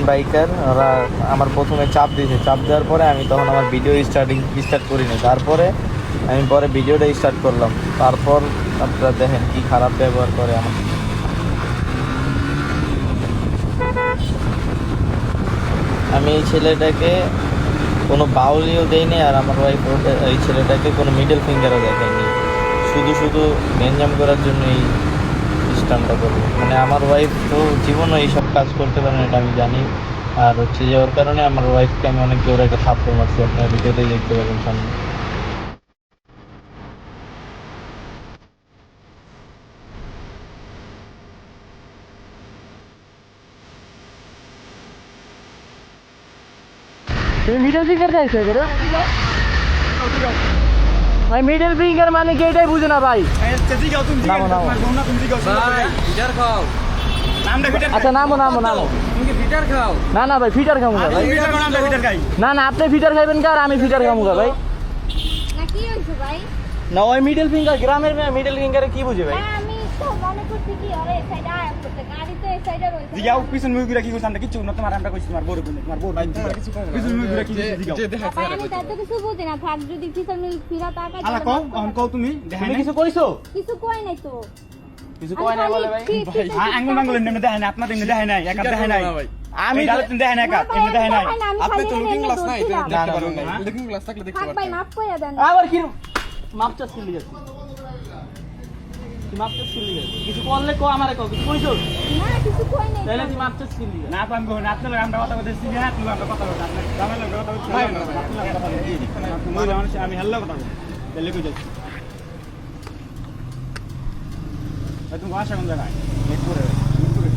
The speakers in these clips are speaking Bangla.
দুজন বাইকার ওরা আমার প্রথমে চাপ দিয়েছে। চাপ দেওয়ার পরে আমি তখন আমার ভিডিও স্টার্টিং স্টার্ট করিনি। তারপরে আমি পরে ভিডিওটা স্টার্ট করলাম। তারপর আপনারা দেখেন কি খারাপ ব্যবহার করে আমার। আমি এই ছেলেটাকে কোনো বাউলিও দেইনি আর আমার ওয়াইফ এই ছেলেটাকে কোনো মিডল ফিঙ্গারও দেখায়নি শুধু শুধু গেঞ্জাম করার জন্য এই সিস্টেমটা করব। মানে আমার ওয়াইফ তো জীবনও এইসব কাজ করতে পারে এটা আমি জানি। আর হচ্ছে যে ওর কারণে আমার ওয়াইফকে আমি অনেক জোরে একটা থাপ্পড় মারছি, আপনার ভিডিওতেই দেখতে পাবেন সামনে। ফিঙ্গার খাইছো এগুলো ভাই মিডল ফিঙ্গার মানে কি এটাই বুঝে না ভাই। নামো, নামো। আচ্ছা নামো নামো নামো। না না ভাই ফিটার খামু ভাই। না না আপনি ফিটার খাইবেন কার আমি ফিটার খামু ভাই। না ভাই? না ওই মিডল ফিঙ্গার গ্রামের মিডল ফিঙ্গারে কি বুঝে ভাই? হ্যাঁ আমি তো মনে করছি কি আরে সাইডে আয় করতে গাড়ি তো এই সাইডে রয়েছে জিগাও পিছন মুখ ঘুরে কি করছ? আমরা কিছু না। তোমার আমরা কইছি তোমার বড় বোন তোমার বড় ভাই কিছু পিছন মুখ ঘুরে কি করছ? জিগাও। ভাই আমি তার তো কিছু বুঝি না। থাক যদি পিছন মিল ফিরা তাকাই আলা কও এখন কও তুমি তুমি নাই? কিছু কইছো? কিছু কই নাই তো। কিছু কয় নাই বলে ভাই? হ্যাঁ আঙ্গুল আঙ্গুল এমনি দেখাই নাই আপনার এমনি দেখাই নাই একা দেখাই নাই। আমি গালে তুমি দেখাই নাই একা এমনি দেখাই নাই। আপনি তো লুকিং গ্লাস নাই না, না, না, না। লুকিং গ্লাস থাকলে দেখতে থাক ভাই মাফ করে দেন। আবার কি করলি গেছে তুই মাপ কিছু করলে কো আমারে কো কিছু কইছো না কিছু কই নাই। তাহলে তুই মাপ চাষ করলি না তো আমি না আপনার আমরা কথা বলতেছি না তুমি আমরা কথা বলতে আপনার জামাই লাগে কথা বলছি ভাই কথা বলছি মহিলা মানুষ আমি হেল্লো কথা বলছি তাহলে কই যাচ্ছি তুমি আশা কোন জায়গায়? মিরপুরে। মিরপুরে?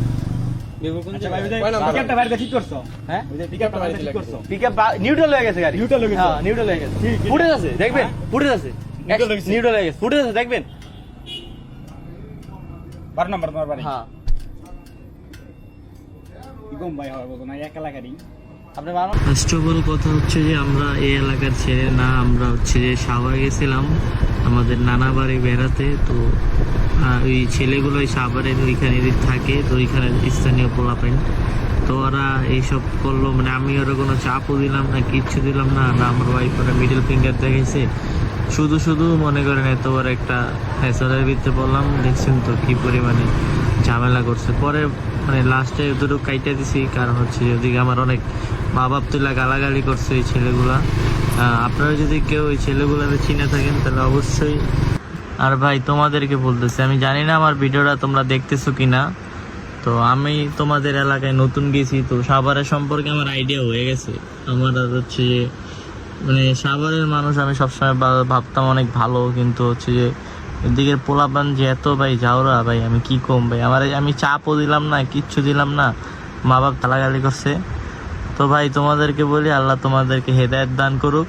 ভাই ওই যে টিকেটটা বাইরে ঠিক করছ? হ্যাঁ? ওই যে টিকেটটা বাইরে ঠিক করছ। পিকআপ নিউট্রাল হয়ে গেছে গাড়ি। হয়ে গেছে? হ্যাঁ নিউট্রাল হয়ে গেছে। ঠিক, ঠিক। আছে দেখবেন? হ্যাঁ? আছে। হয়ে গেছে? নিউট্রাল হয়ে গেছে। ফুটেজ আছে দেখবেন? বারো নম্বর তোমার বাড়ি? হ্যাঁ। গম ভাই হবে বলতো না এক এলাকারই ফার্স্ট অফ অল কথা হচ্ছে যে আমরা এই এলাকার ছেলে না আমরা হচ্ছে যে সাবা গেছিলাম আমাদের নানা বাড়ি বেড়াতে তো ওই ছেলেগুলো ওই সাবারের ওইখানে থাকে তো ওইখানে স্থানীয় পোলাপেন তো ওরা এইসব করল মানে আমি ওরা কোনো চাপও দিলাম না কিচ্ছু দিলাম না না আমার ওয়াইফ ওরা মিডল ফিঙ্গার দেখেছে শুধু শুধু মনে করেন এত বড় একটা ফ্যাসারের ভিতরে বললাম দেখছেন তো কি পরিমাণে ঝামেলা করছে। পরে মানে লাস্টে দুটো কাইটা দিছি, কারণ হচ্ছে ওদিকে আমার অনেক মা বাপ তুলা গালাগালি করছে এই ছেলেগুলা। আপনারা যদি কেউ ওই ছেলেগুলোকে চিনে থাকেন, তাহলে অবশ্যই আর ভাই, তোমাদেরকে বলতেছি, আমি জানি না আমার ভিডিওটা তোমরা দেখতেছো কি না তো আমি তোমাদের এলাকায় নতুন গেছি, তো সাভারের সম্পর্কে আমার আইডিয়া হয়ে গেছে। আমার হচ্ছে মানে সাগরের মানুষ আমি সবসময় ভাবতাম অনেক ভালো, কিন্তু হচ্ছে যে এদিকের পোলাপান যে এত ভাই যাওরা ভাই, আমি কি কম, ভাই? আমার আমি চাপও দিলাম না, কিচ্ছু দিলাম না। মা বাপ গালাগালি করছে। তো ভাই, তোমাদেরকে বলি, আল্লাহ তোমাদেরকে হেদায়ত দান করুক।